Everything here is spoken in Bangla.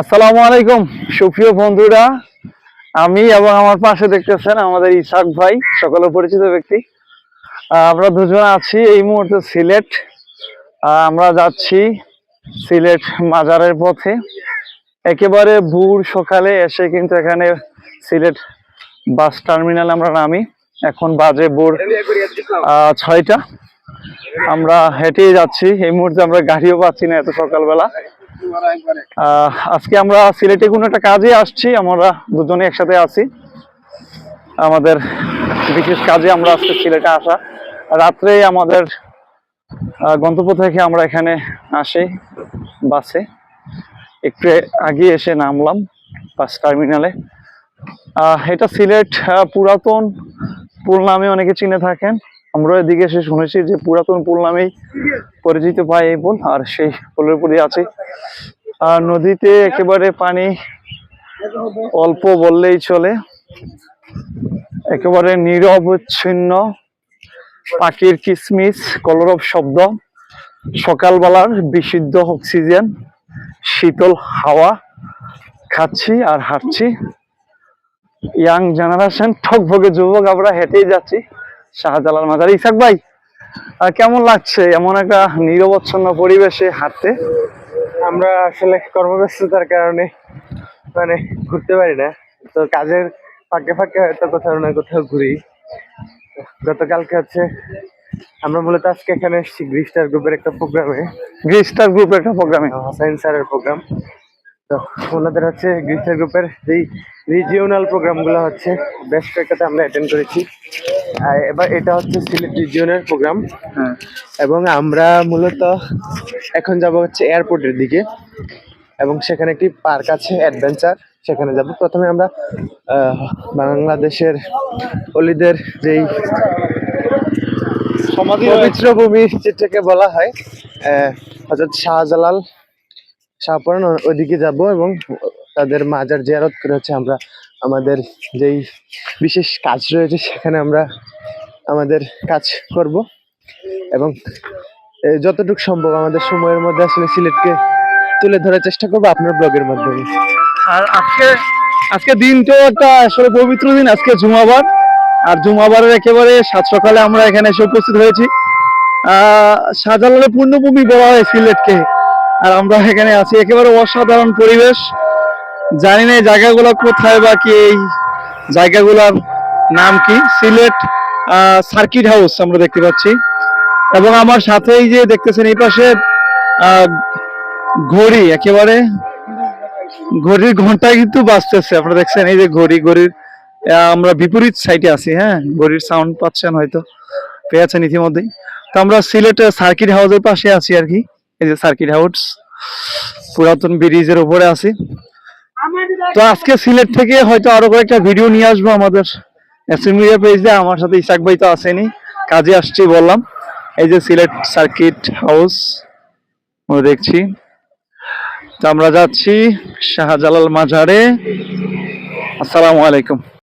আসসালামু আলাইকুম, সুপ্রিয় বন্ধুরা। আমি এবং আমার পাশে দেখতেছেন আমাদের ইসাক ভাই সকলে পরিচিত ব্যক্তি। আমরা দুজন আছি এই মুহূর্তে সিলেট। আমরা যাচ্ছি সিলেট মাজারের পথে। একেবারে ভোর সকালে এসে কিন্তু এখানে সিলেট বাস টার্মিনালে আমরা নামি। এখন বাজে ভোর ছয়টা। আমরা হেঁটেই যাচ্ছি। এই মুহূর্তে আমরা গাড়িও পাচ্ছি না এত সকালবেলা। আজকে আমরা সিলেটে কোনো একটা কাজে আসছি, আমরা দুজনে একসাথে আছি। আমাদের বিশেষ কাজে আমরা আজকে সিলেটে আসা। রাত্রে আমাদের গন্তব্য থেকে আমরা এখানে আসি বাসে। একটু আগে এসে নামলাম বাস টার্মিনালে। এটা সিলেট পুরাতন পুল নামে অনেকে চিনে থাকেন। আমরা এদিকে এসে শুনেছি যে পুরাতন পুল নামেই পরিচিত পায় এই পুল, আর সেই পুলের উপরে আছে। আর নদীতে একেবারে পানি অল্প বললেই চলে। একেবারে নিরবচ্ছিন্ন, পাখির কিসমিস, কলরব শব্দ, সকালবেলার বিশুদ্ধ অক্সিজেন, শীতল হাওয়া, খাচ্ছি আর হাঁটছি। ইয়াং জেনারেশন, ঠকভগে যুবক, আমরা হেঁটেই যাচ্ছি। শাহজালাল মাজার। ইসাক ভাই কেমন লাগছে এমন একটা নিরবচ্ছন্ন পরিবেশে হাঁটতে? আমরা আসলে কর্মব্যস্ততার কারণে মানে ঘুরতে পারি না। তো কাজের ফাঁকে ফাঁকে হয়তো কোথাও না কোথাও ঘুরি। গতকালকে হচ্ছে আমরা মূলত আজকে এখানে এসেছি গ্রিস্টার গ্রুপের একটা প্রোগ্রামে। গ্রিস্টার গ্রুপের একটা প্রোগ্রামে। হোসাইন স্যারের প্রোগ্রাম। তো ওনাদের হচ্ছে গ্রিস্টার গ্রুপের যেই রিজিওনাল প্রোগ্রামগুলো হচ্ছে বেশ কয়েকটাতে আমরা অ্যাটেন্ড করেছি। আর এবার এটা হচ্ছে সিলেট রিজিয়নের প্রোগ্রাম হ্যাঁ। এবং আমরা মূলত এখন যাব হচ্ছে এয়ারপোর্টের দিকে। এবং সেখানে একটি পার্ক আছে অ্যাডভেঞ্চার সেখানে যাব। প্রথমে আমরা বাংলাদেশের অলিদের যেই সমাধি পবিত্র ভূমি যেটাকে বলা হয় আহ, হজরত শাহজালাল শাহপুরান ওইদিকে যাব এবং তাদের মাজার জিয়ারত করে হচ্ছে আমরা আমাদের যেই বিশেষ কাজ রয়েছে সেখানে আমরা আমাদের কাজ করব। এবং যতটুকু সম্ভব আমাদের সময়ের মধ্যে আসলে সিলেটকে তুলে ধরার চেষ্টা করব আপনার ব্লগের মাধ্যমে। আর আজকে আজকে দিনটাও একটা আসলে পবিত্র দিন, আজকে জুমাবার। আর জুমাবারের একেবারে সাত সকালে আমরা এখানে এসে উপস্থিত হয়েছি। শাহজালালের পূর্ণভূমি বলা হয় সিলেটকে। আর আমরা এখানে আছি একেবারে অসাধারণ পরিবেশ। জানি না এই জায়গাগুলো কোথায় বা কি, এই জায়গাগুলোর নাম কি? সিলেট সার্কিট হাউস আমরা দেখতে পাচ্ছি। এবং আমার সাথে এই যে দেখতেছেন এই পাশে ঘড়ি, একেবারে ঘড়ির ঘণ্টা কিন্তু বাজতেছে। আপনারা দেখছেন এই যে ঘড়ি, ঘড়ির আমরা বিপরীত সাইডে আছি হ্যাঁ? ঘড়ির সাউন্ড পাচ্ছেন হয়তো পেয়েছেন ইতিমধ্যেই। তো আমরা সিলেটের সার্কিট হাউসের পাশে আছি আর কি। এই যে সার্কিট হাউস পুরাতন ব্রিজের উপরে আছি। তো আজকে সিলেট থেকে হয়তো আরও কয়েকটা ভিডিও নিয়ে আসব আমাদের মিডিয়া পেজে আমার সাথে ইসাক ভাই তো আসেনি, কাজে আসছি বললাম। এই যে সিলেট সার্কিট হাউস দেখছি। তো আমরা যাচ্ছি শাহজালাল মাজারে। আসসালামু আলাইকুম।